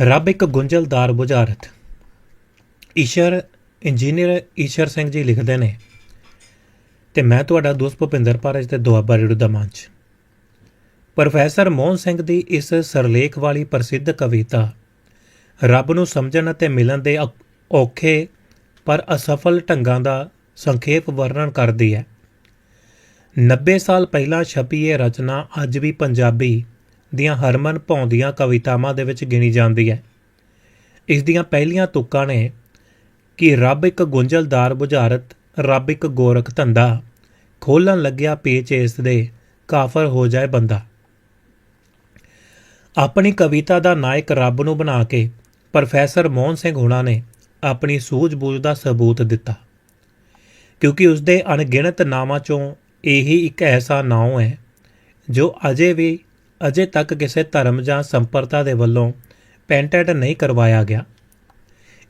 ਰੱਬ ਇੱਕ ਗੁੰਝਲਦਾਰ ਬੁਝਾਰਤ। ਈਸ਼ਰ, ਇੰਜੀਨੀਅਰ ਈਸ਼ਰ ਸਿੰਘ ਜੀ ਲਿਖਦੇ ਨੇ, ਤੇ ਮੈਂ ਤੁਹਾਡਾ ਦੋਸਤ ਭੁਪਿੰਦਰ ਪਾਰਜ ਤੇ ਦੁਆਬਾ ਰੇਡੂ ਦਾ ਮੰਚ ਪ੍ਰੋਫੈਸਰ ਮੋਹਨ ਸਿੰਘ ਦੀ ਇਸ ਸਰਲੇਖ ਵਾਲੀ ਪ੍ਰਸਿੱਧ ਕਵਿਤਾ, ਰੱਬ ਨੂੰ ਸਮਝਣ ਅਤੇ ਮਿਲਣ ਦੇ ਔ- ਔਖੇ ਪਰ ਅਸਫਲ ਢੰਗਾਂ ਦਾ ਸੰਖੇਪ ਵਰਣਨ ਕਰਦੀ ਹੈ। 90 ਸਾਲ ਪਹਿਲਾਂ ਛਪੀ ਇਹ ਰਚਨਾ ਅੱਜ ਵੀ ਪੰਜਾਬੀ ਦੀਆਂ ਹਰਮਨ ਭਾਉਂਦੀਆਂ ਕਵਿਤਾਵਾਂ ਦੇ ਵਿੱਚ ਗਿਣੀ ਜਾਂਦੀ ਹੈ। ਇਸ ਦੀਆਂ ਪਹਿਲੀਆਂ ਤੁਕਾਂ ਨੇ ਕਿ ਰੱਬ ਇੱਕ ਗੁੰਝਲਦਾਰ ਬੁਝਾਰਤ, ਰੱਬ ਇੱਕ ਗੋਰਖ ਧੰਦਾ, ਖੋਲਣ ਲੱਗਿਆ ਪੇਚ ਇਸ ਦੇ, ਕਾਫਰ ਹੋ ਜਾਏ ਬੰਦਾ। ਆਪਣੀ ਕਵਿਤਾ ਦਾ ਨਾਇਕ ਰੱਬ ਨੂੰ ਬਣਾ ਕੇ ਪ੍ਰੋਫੈਸਰ ਮੋਹਨ ਸਿੰਘ ਹੁਣਾ ਨੇ ਆਪਣੀ ਸੂਝ-ਬੂਝ ਦਾ ਸਬੂਤ ਦਿੱਤਾ। ਕਿਉਂਕਿ ਉਸ ਦੇ ਅਣਗਿਣਤ ਨਾਵਾਂ ਚੋਂ ਇਹੀ ਇੱਕ ਐਸਾ ਨਾਮ ਹੈ, ਜੋ ਅਜੇ ਵੀ ਅਜੇ ਤੱਕ ਕਿਸੇ ਧਰਮ ਜਾਂ ਸੰਪਰਦਾ ਦੇ ਵੱਲੋਂ ਪੈਂਟੈਡ ਨਹੀਂ ਕਰਵਾਇਆ ਗਿਆ।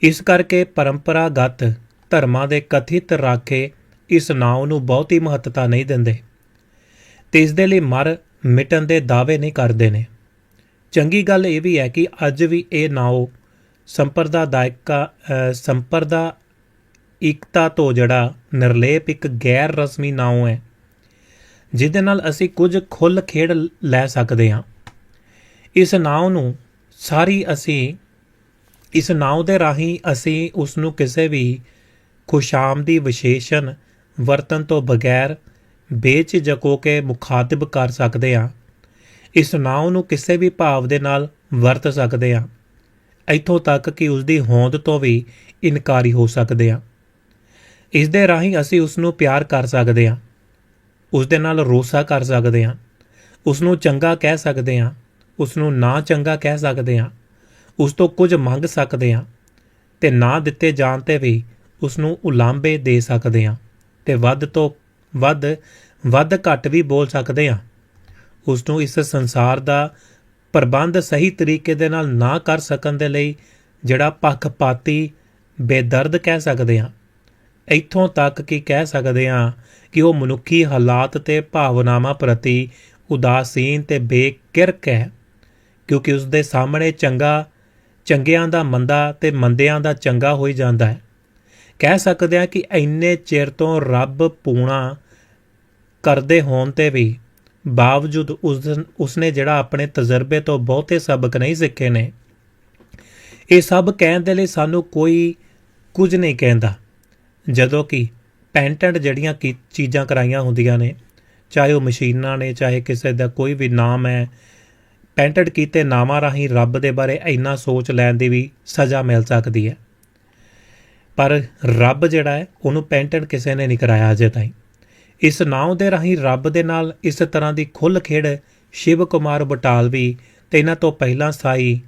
ਇਸ ਕਰਕੇ ਪਰੰਪਰਾਗਤ ਧਰਮਾਂ ਦੇ ਕਥਿਤ ਰਾਖੇ ਇਸ ਨਾਮ ਨੂੰ ਬਹੁਤੀ ਮਹੱਤਤਾ ਨਹੀਂ ਦਿੰਦੇ। ਤੇ ਇਸ ਦੇ ਲਈ ਮਰ ਮਿਟਣ ਦੇ ਦਾਅਵੇ ਨਹੀਂ ਕਰਦੇ ਨੇ। ਚੰਗੀ ਗੱਲ ਇਹ ਵੀ ਹੈ ਕਿ ਅੱਜ ਵੀ ਇਹ ਨਾਮ ਸੰਪਰਦਾ ਦਾਇਕਾ ਸੰਪਰਦਾ ਇਕਤਾ ਤੋਂ ਜਿਹੜਾ ਨਿਰਲੇਪ ਇੱਕ ਗੈਰ ਰਸਮੀ ਨਾਮ ਹੈ ਜਿਹਦੇ ਨਾਲ ਅਸੀਂ ਕੁਝ ਖੁੱਲ ਖੇਡ ਲੈ ਸਕਦੇ ਹਾਂ। ਇਸ ਨਾਮ ਨੂੰ ਸਾਰੀ ਅਸੀਂ, ਇਸ ਨਾਮ ਦੇ ਰਾਹੀਂ ਅਸੀਂ ਉਸ ਨੂੰ ਕਿਸੇ ਵੀ ਖੁਸ਼ਾਮਦੀ ਵਿਸ਼ੇਸ਼ਣ ਵਰਤਨ ਤੋਂ ਬਗੈਰ ਬੇਝਿਜਕ ਹੋ ਕੇ ਮੁਖਾਤਬ ਕਰ ਸਕਦੇ ਹਾਂ। ਇਸ ਨਾਮ ਨੂੰ ਕਿਸੇ ਵੀ ਭਾਵ ਦੇ ਨਾਲ ਵਰਤ ਸਕਦੇ ਹਾਂ। ਇੱਥੋਂ ਤੱਕ ਕਿ ਉਸ ਦੀ ਹੋਂਦ ਤੋਂ ਵੀ ਇਨਕਾਰੀ ਹੋ ਸਕਦੇ ਹਾਂ। ਇਸ ਦੇ ਰਾਹੀਂ ਅਸੀਂ ਉਸ ਨੂੰ ਪਿਆਰ ਕਰ ਸਕਦੇ ਹਾਂ। ਉਸ ਦੇ ਨਾਲ ਰੋਸਾ ਕਰ ਸਕਦੇ ਹਾਂ। ਉਸ ਨੂੰ ਚੰਗਾ ਕਹਿ ਸਕਦੇ ਹਾਂ। ਉਸ ਨੂੰ ਨਾ ਚੰਗਾ ਕਹਿ ਸਕਦੇ ਹਾਂ। ਉਸ ਤੋਂ ਕੁਝ ਮੰਗ ਸਕਦੇ ਹਾਂ ਤੇ ਨਾ ਦਿੱਤੇ ਜਾਣ ਤੇ ਵੀ ਉਸ ਨੂੰ ਉਲਾਂਬੇ ਦੇ ਸਕਦੇ ਹਾਂ ਤੇ ਵੱਧ ਤੋਂ ਵੱਧ ਵੱਧ ਘੱਟ ਵੀ ਬੋਲ ਸਕਦੇ ਹਾਂ। ਉਸ ਨੂੰ ਇਸ ਸੰਸਾਰ ਦਾ ਪ੍ਰਬੰਧ ਸਹੀ ਤਰੀਕੇ ਦੇ ਨਾਲ ਨਾ ਕਰ ਸਕਣ ਦੇ ਲਈ ਜਿਹੜਾ ਪੱਖਪਾਤੀ, ਬੇਦਰਦ ਕਹਿ ਸਕਦੇ ਹਾਂ। ਇੱਥੋਂ ਤੱਕ ਕਿ ਕਹਿ ਸਕਦੇ ਹਾਂ ਕਿ ਉਹ ਮਨੁੱਖੀ ਹਾਲਾਤ ਤੇ ਭਾਵਨਾਵਾਂ ਪ੍ਰਤੀ ਉਦਾਸੀਨ ਤੇ ਬੇਕਿਰਕ ਹੈ, ਕਿਉਂਕਿ ਉਸ ਦੇ ਸਾਹਮਣੇ ਚੰਗਾ, ਚੰਗਿਆਂ ਦਾ ਮੰਦਾ ਤੇ ਮੰਦਿਆਂ ਦਾ ਚੰਗਾ ਹੋਈ ਜਾਂਦਾ ਹੈ। ਕਹਿ ਸਕਦੇ ਹਾਂ ਕਿ ਇੰਨੇ ਚਿਰ ਤੋਂ ਰੱਬ ਪੂਣਾ ਕਰਦੇ ਹੋਣ ਤੇ ਵੀ ਬਾਵਜੂਦ ਉਸ ਉਸਨੇ ਜਿਹੜਾ ਆਪਣੇ ਤਜਰਬੇ ਤੋਂ ਬਹੁਤੇ ਸਬਕ ਨਹੀਂ ਸਿੱਖੇ ਨੇ, ਇਹ ਸਭ ਕਹਿਣ ਦੇ ਲਈ ਸਾਨੂੰ ਕੋਈ ਕੁਝ ਨਹੀਂ ਕਹਿੰਦਾ, ਜਦੋਂ ਕਿ ਪੈਂਟੈਂਟ ਜਿਹੜੀਆਂ ਕੀ ਚੀਜ਼ਾਂ ਕਰਾਈਆਂ ਹੁੰਦੀਆਂ ਨੇ, ਚਾਹੇ ਉਹ ਮਸ਼ੀਨਾਂ ਨੇ, ਚਾਹੇ ਕਿਸੇ ਦਾ ਕੋਈ ਵੀ ਨਾਮ ਹੈ ਪੈਂਟੈਂਟ ਕੀਤੇ ਨਾਮਾਂ ਰਾਹੀਂ ਰੱਬ ਦੇ ਬਾਰੇ ਇੰਨਾ ਸੋਚ ਲੈਣ ਦੀ ਵੀ ਸਜ਼ਾ ਮਿਲ ਸਕਦੀ ਹੈ। ਪਰ ਰੱਬ ਜਿਹੜਾ ਹੈ, ਉਹਨੂੰ ਪੈਂਟੈਂਟ ਕਿਸੇ ਨੇ ਨਹੀਂ ਕਰਾਇਆ ਅਜੇ ਤਾਈਂ। ਇਸ ਨਾਮ ਦੇ ਰਾਹੀਂ ਰੱਬ ਦੇ ਨਾਲ ਇਸ ਤਰ੍ਹਾਂ ਦੀ ਖੁੱਲ ਖੇਡ ਸ਼ਿਵ ਕੁਮਾਰ ਬਟਾਲਵੀ ਤੇ ਇਹਨਾਂ ਤੋਂ ਪਹਿਲਾਂ ਸਾਈ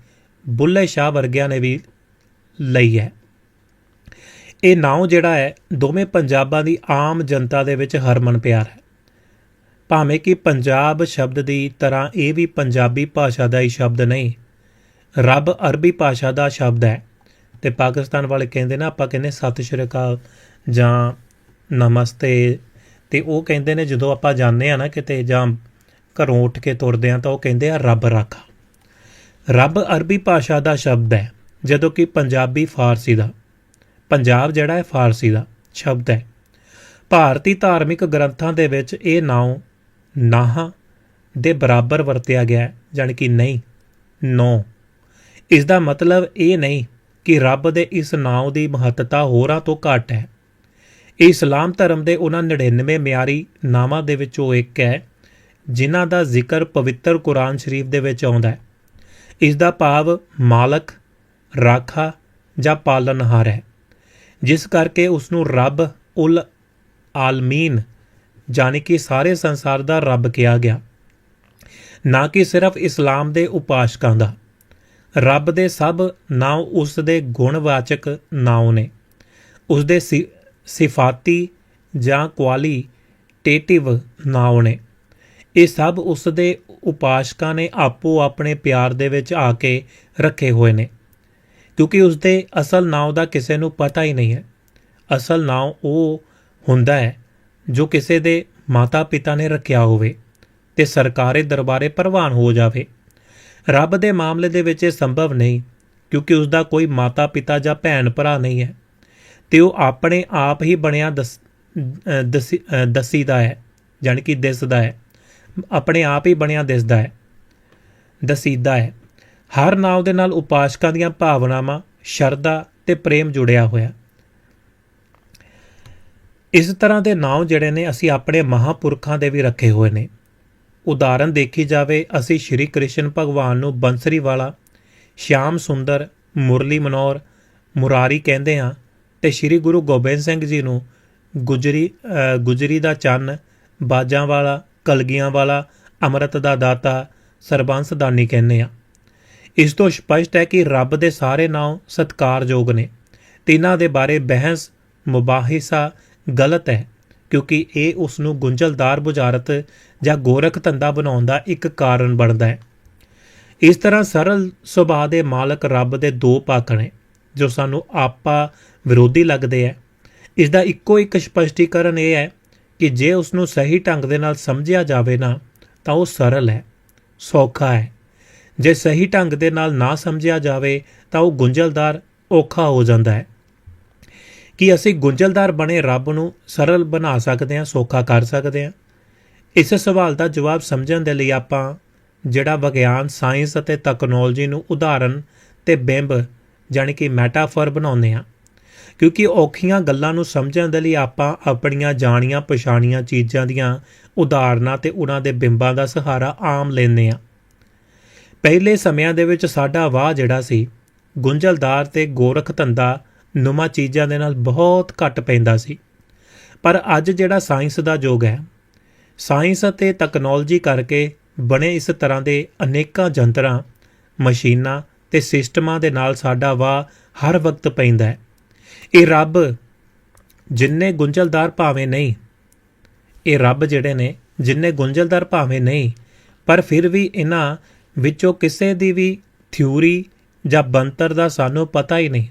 ਬੁੱਲੇ ਸ਼ਾਹ ਵਰਗਿਆਂ ਨੇ ਵੀ ਲਈ ਹੈ। ਇਹ ਨਾਮ ਜਿਹੜਾ ਹੈ, ਦੋਵੇਂ ਪੰਜਾਬਾਂ ਦੀ ਆਮ ਜਨਤਾ ਦੇ ਵਿੱਚ ਹਰਮਨ ਪਿਆਰ ਹੈ। ਭਾਵੇਂ ਕਿ ਪੰਜਾਬ ਸ਼ਬਦ ਦੀ ਤਰ੍ਹਾਂ ਇਹ ਵੀ ਪੰਜਾਬੀ ਭਾਸ਼ਾ ਦਾ ਹੀ ਸ਼ਬਦ ਨਹੀਂ, ਰੱਬ ਅਰਬੀ ਭਾਸ਼ਾ ਦਾ ਸ਼ਬਦ ਹੈ। ਤੇ ਪਾਕਿਸਤਾਨ ਵਾਲੇ ਕਹਿੰਦੇ ਨਾ, ਆਪਾਂ ਕਹਿੰਦੇ ਸਤਿ ਸ਼੍ਰੀ ਅਕਾਲ ਜਾਂ ਨਮਸਤੇ, ਤੇ ਉਹ ਕਹਿੰਦੇ ਨੇ ਜਦੋਂ ਆਪਾਂ ਜਾਂਦੇ ਆ ਨਾ ਕਿਤੇ ਜਾਂ ਘਰੋਂ ਉੱਠ ਕੇ ਤੁਰਦੇ ਆ ਤਾਂ ਉਹ ਕਹਿੰਦੇ ਆ, ਰੱਬ ਰਾਖਾ। ਰੱਬ ਅਰਬੀ ਭਾਸ਼ਾ ਦਾ ਸ਼ਬਦ ਹੈ, ਜਦੋਂ ਕਿ ਪੰਜਾਬੀ ਫਾਰਸੀ ਦਾ। ਪੰਜਾਬ ਜਿਹੜਾ ਹੈ ਫਾਰਸੀ ਦਾ ਸ਼ਬਦ ਹੈ। ਭਾਰਤੀ ਧਾਰਮਿਕ ਗ੍ਰੰਥਾਂ ਦੇ ਵਿੱਚ ਇਹ ਨਾਮ ਨਾਹਾਂ ਦੇ ਬਰਾਬਰ ਵਰਤਿਆ ਗਿਆ ਹੈ, ਜਾਣੀ ਕਿ ਨਹੀਂ, ਨੋ। ਇਸ ਦਾ ਮਤਲਬ ਇਹ ਨਹੀਂ ਕਿ ਰੱਬ ਦੇ ਇਸ ਨਾਮ ਦੀ ਮਹੱਤਤਾ ਹੋਰਾਂ ਤੋਂ ਘੱਟ ਹੈ। ਇਹ ਇਸਲਾਮ ਧਰਮ ਦੇ ਉਹਨਾਂ 99 ਮਿਆਰੀ ਨਾਮਾਂ ਦੇ ਵਿੱਚੋਂ ਇੱਕ ਹੈ, ਜਿਨ੍ਹਾਂ ਦਾ ਜ਼ਿਕਰ ਪਵਿੱਤਰ ਕੁਰਾਨ ਸ਼ਰੀਫ ਦੇ ਵਿੱਚ ਆਉਂਦਾ ਹੈ। ਇਸ ਦਾ ਭਾਵ ਮਾਲਕ, ਰਾਖਾ ਜਾਂ ਪਾਲਣਹਾਰ ਹੈ। ਜਿਸ ਕਰਕੇ ਉਸ ਨੂੰ ਰੱਬ ਉਲ ਆਲਮੀਨ, ਜਾਣੀ ਕਿ ਸਾਰੇ ਸੰਸਾਰ ਦਾ ਰੱਬ ਕਿਹਾ ਗਿਆ। ਨਾ ਕਿ ਸਿਰਫ ਇਸਲਾਮ ਦੇ ਉਪਾਸ਼ਕਾਂ ਦਾ। ਰੱਬ ਦੇ ਸਭ ਨਾਮ ਉਸ ਦੇ ਗੁਣਵਾਚਕ ਨਾਮ ਨੇ। ਉਸ ਦੇ ਸਿ- ਸਿਫਾਤੀ ਜਾਂ ਕੁਆਲੀਟੇਟਿਵ ਨਾਮ ਨੇ। ਇਹ ਸਭ ਉਸ ਦੇ ਉਪਾਸ਼ਕਾਂ ਨੇ ਆਪੋ ਆਪਣੇ ਪਿਆਰ ਦੇ ਵਿੱਚ ਆ ਕੇ ਰੱਖੇ ਹੋਏ ਨੇ। ਕਿਉਂਕਿ ਉਸ ਦੇ ਅਸਲ ਨਾਮ ਦਾ ਕਿਸੇ ਨੂੰ ਪਤਾ ਹੀ ਨਹੀਂ ਹੈ। ਅਸਲ ਨਾਮ ਉਹ ਹੁੰਦਾ ਹੈ ਜੋ ਕਿਸੇ ਦੇ ਮਾਤਾ ਪਿਤਾ ਨੇ ਰੱਖਿਆ ਹੋਵੇ ਤੇ ਸਰਕਾਰੀ ਦਰਬਾਰੇ ਪ੍ਰਵਾਨ ਹੋ ਜਾਵੇ। ਰੱਬ ਦੇ ਮਾਮਲੇ ਦੇ ਵਿੱਚ ਇਹ ਸੰਭਵ ਨਹੀਂ ਕਿਉਂਕਿ ਉਸ ਦਾ ਕੋਈ ਮਾਤਾ ਪਿਤਾ ਜਾਂ ਭੈਣ ਭਰਾ ਨਹੀਂ ਹੈ। ਤੇ ਉਹ ਆਪਣੇ ਆਪ ਹੀ ਬਣਿਆ ਦਸ ਦਸੀ ਅ, ਦਸੀਦਾ ਹੈ ਜਾਣੀ ਕਿ ਦਿਸਦਾ ਹੈ। ਆਪਣੇ ਆਪ ਹੀ ਬਣਿਆ ਦਿਸਦਾ ਹੈ ਦਸੀਦਾ ਹੈ। ਹਰ ਨਾਮ ਦੇ ਨਾਲ ਉਪਾਸਕਾਂ ਦੀਆਂ ਭਾਵਨਾਵਾਂ, ਸ਼ਰਧਾ ਤੇ ਪ੍ਰੇਮ ਜੁੜਿਆ ਹੋਇਆ। ਇਸ ਤਰ੍ਹਾਂ ਦੇ ਨਾਮ ਜਿਹੜੇ ਨੇ, ਅਸੀਂ ਆਪਣੇ ਮਹਾਪੁਰਖਾਂ ਦੇ ਵੀ ਰੱਖੇ ਹੋਏ ਨੇ। ਉਦਾਹਰਨ ਦੇਖੀ ਜਾਵੇ, ਅਸੀਂ ਸ਼੍ਰੀ ਕ੍ਰਿਸ਼ਨ ਭਗਵਾਨ ਨੂੰ ਬੰਸਰੀ ਵਾਲਾ ਸ਼ਿਆਮ ਸੁੰਦਰ, ਮੁਰਲੀ ਮਨੋਰ, ਮੁਰਾਰੀ ਕਹਿੰਦੇ ਹਾਂ ਤੇ ਸ਼੍ਰੀ ਗੁਰੂ ਗੋਬਿੰਦ ਸਿੰਘ ਜੀ ਨੂੰ ਗੁਜਰੀ ਗੁਜਰੀ ਦਾ ਚੰਨ ਬਾਜਾਂ ਵਾਲਾ ਕਲਗੀਆਂ ਵਾਲਾ ਅੰਮ੍ਰਿਤ ਦਾ ਦਾਤਾ ਸਰਬੰਸ ਦਾਨੀ ਕਹਿੰਦੇ ਆ ਇਸ ਤੋਂ ਸਪਸ਼ਟ ਹੈ ਕਿ ਰੱਬ ਦੇ ਸਾਰੇ ਨਾਮ ਸਤਕਾਰਯੋਗ ਨੇ। ਤਿੰਨਾਂ ਦੇ ਬਾਰੇ ਬਹਿਸ, ਮੁਬਾਹਿਸਾ ਗਲਤ ਹੈ, ਕਿਉਂਕਿ ਇਹ ਉਸ ਨੂੰ ਗੁੰਝਲਦਾਰ ਬੁਝਾਰਤ ਜਾਂ ਗੋਰਖ ਧੰਦਾ ਬਣਾਉਣ ਦਾ ਇੱਕ ਕਾਰਨ ਬਣਦਾ ਹੈ। ਇਸ ਤਰ੍ਹਾਂ ਸਰਲ ਸੁਭਾਅ ਦੇ ਮਾਲਕ ਰੱਬ ਦੇ ਦੋ ਪੱਖ ਨੇ, ਜੋ ਸਾਨੂੰ ਆਪਾ ਵਿਰੋਧੀ ਲੱਗਦੇ ਹੈ। ਇਸ ਦਾ ਇੱਕੋ ਇੱਕ ਸਪਸ਼ਟੀਕਰਨ ਇਹ ਹੈ ਕਿ ਜੇ ਉਸ ਨੂੰ ਸਹੀ ਢੰਗ ਦੇ ਨਾਲ ਸਮਝਿਆ ਜਾਵੇ ਨਾ, ਤਾਂ ਉਹ ਸਰਲ ਹੈ, ਸੌਖਾ ਹੈ। ਜੇ ਸਹੀ ਢੰਗ ਦੇ ਨਾਲ ਨਾ ਸਮਝਿਆ ਜਾਵੇ, ਤਾਂ ਉਹ ਗੁੰਝਲਦਾਰ, ਔਖਾ ਹੋ ਜਾਂਦਾ ਹੈ। ਕਿ ਅਸੀਂ ਗੁੰਝਲਦਾਰ ਬਣੇ ਰੱਬ ਨੂੰ ਸਰਲ ਬਣਾ ਸਕਦੇ ਹਾਂ, ਸੌਖਾ ਕਰ ਸਕਦੇ ਹਾਂ? ਇਸ ਸਵਾਲ ਦਾ ਜਵਾਬ ਸਮਝਣ ਦੇ ਲਈ ਆਪਾਂ ਜਿਹੜਾ ਵਿਗਿਆਨ, ਸਾਇੰਸ ਅਤੇ ਟੈਕਨੋਲੋਜੀ ਨੂੰ ਉਦਾਹਰਨ ਤੇ ਬਿੰਬ ਜਾਣੀ ਕਿ ਮੈਟਾਫਰ ਬਣਾਉਂਦੇ ਹਾਂ, ਕਿਉਂਕਿ ਔਖੀਆਂ ਗੱਲਾਂ ਨੂੰ ਸਮਝਣ ਦੇ ਲਈ ਆਪਾਂ ਆਪਣੀਆਂ ਜਾਣੀਆਂ ਪਛਾਣੀਆਂ ਚੀਜ਼ਾਂ ਦੀਆਂ ਉਦਾਹਰਨਾਂ ਤੇ ਉਹਨਾਂ ਦੇ ਬਿੰਬਾਂ ਦਾ ਸਹਾਰਾ ਆਮ ਲੈਂਦੇ ਹਾਂ। ਪਹਿਲੇ ਸਮਿਆਂ ਦੇ ਵਿੱਚ ਸਾਡਾ ਵਾਹ ਜਿਹੜਾ ਸੀ, ਗੁੰਝਲਦਾਰ ਤੇ ਗੋਰਖ ਧੰਦਾ ਨੁਮਾ ਚੀਜ਼ਾਂ ਦੇ ਨਾਲ ਬਹੁਤ ਘੱਟ ਪੈਂਦਾ ਸੀ। ਪਰ ਅੱਜ ਜਿਹੜਾ ਸਾਇੰਸ ਦਾ ਯੁੱਗ ਹੈ, ਸਾਇੰਸ ਅਤੇ ਟੈਕਨੋਲੋਜੀ ਕਰਕੇ ਬਣੇ ਇਸ ਤਰ੍ਹਾਂ ਦੇ ਅਨੇਕਾਂ ਯੰਤਰਾਂ ਮਸ਼ੀਨਾਂ ਤੇ ਸਿਸਟਮਾਂ ਦੇ ਨਾਲ ਸਾਡਾ ਵਾਹ ਹਰ ਵਕਤ ਪੈਂਦਾ ਹੈ। ਇਹ ਰੱਬ ਜਿੰਨੇ ਗੁੰਝਲਦਾਰ ਭਾਵੇਂ ਨਹੀਂ, ਇਹ ਰੱਬ ਜਿਹੜੇ ਨੇ ਜਿੰਨੇ ਗੁੰਝਲਦਾਰ ਭਾਵੇਂ ਨਹੀਂ, ਪਰ ਫਿਰ ਵੀ ਇਹਨਾਂ ਵਿੱਚੋਂ ਕਿਸੇ ਦੀ ਵੀ ਥਿਊਰੀ ਜਾਂ ਬੰਤਰ ਦਾ ਸਾਨੂੰ ਪਤਾ ਹੀ ਨਹੀਂ।